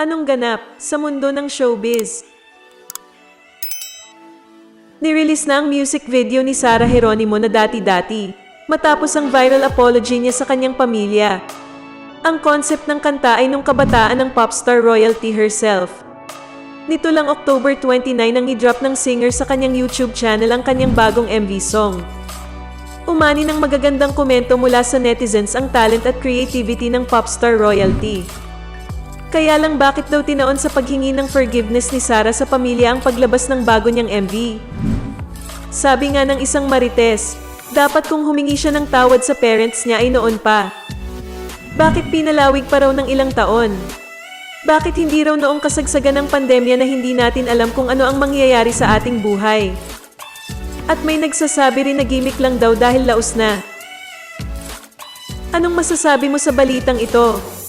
Anong ganap sa mundo ng showbiz? Nirelease na ang music video ni Sarah Geronimo na dati-dati, matapos ang viral apology niya sa kanyang pamilya. Ang concept ng kanta ay nung kabataan ng popstar royalty herself. Nito lang October 29 nang i-drop ng singer sa kanyang YouTube channel ang kanyang bagong MV song. Umani ng magagandang komento mula sa netizens ang talent at creativity ng popstar royalty. Kaya lang bakit daw tinaon sa paghingi ng forgiveness ni Sarah sa pamilya ang paglabas ng bago niyang MV? Sabi nga ng isang marites, dapat kung humingi siya ng tawad sa parents niya ay noon pa. Bakit pinalawig pa raw ng ilang taon? Bakit hindi raw noong kasagsagan ng pandemya na hindi natin alam kung ano ang mangyayari sa ating buhay? At may nagsasabi rin na gimmick lang daw dahil laos na. Anong masasabi mo sa balitang ito?